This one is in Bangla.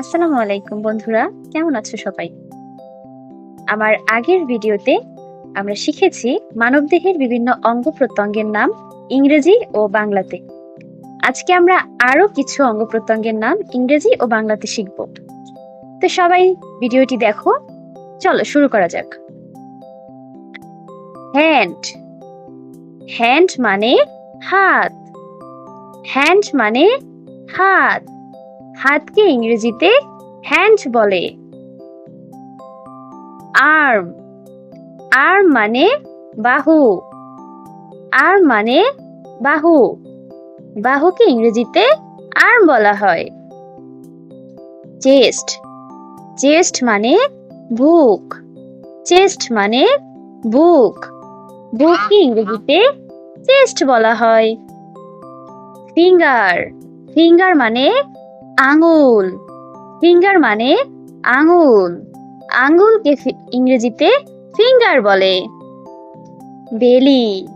আসসালামু আলাইকুম বন্ধুরা, কেমন আছো সবাই? আমার আগের ভিডিওতে আমরা শিখেছি মানবদেহের বিভিন্ন অঙ্গ প্রত্যঙ্গের নাম ইংরেজি ও বাংলাতে। আজকে আমরা আরও কিছু অঙ্গ প্রত্যঙ্গের নাম ইংরেজি ও বাংলাতে শিখব। তো সবাই ভিডিওটি দেখো, চলো শুরু করা যাক। হ্যান্ড। হ্যান্ড মানে হাত। হ্যান্ড মানে হাত। হাতকে ইংরেজিতে হ্যান্ড বলে। আর্ম আর্ম মানে বাহু। আর্ম মানে বাহু। বাহুকে ইংরেজিতে আর্ম বলা হয়। চেস্ট চেস্ট মানে বুক চেস্ট মানে বুক বুককে ইংরেজিতে চেস্ট বলা হয়। ফিঙ্গার ফিঙ্গার মানে আঙুল। ফিঙ্গার মানে আঙুল। আঙুলকে ইংরেজিতে ফিঙ্গার বলে। বেলি।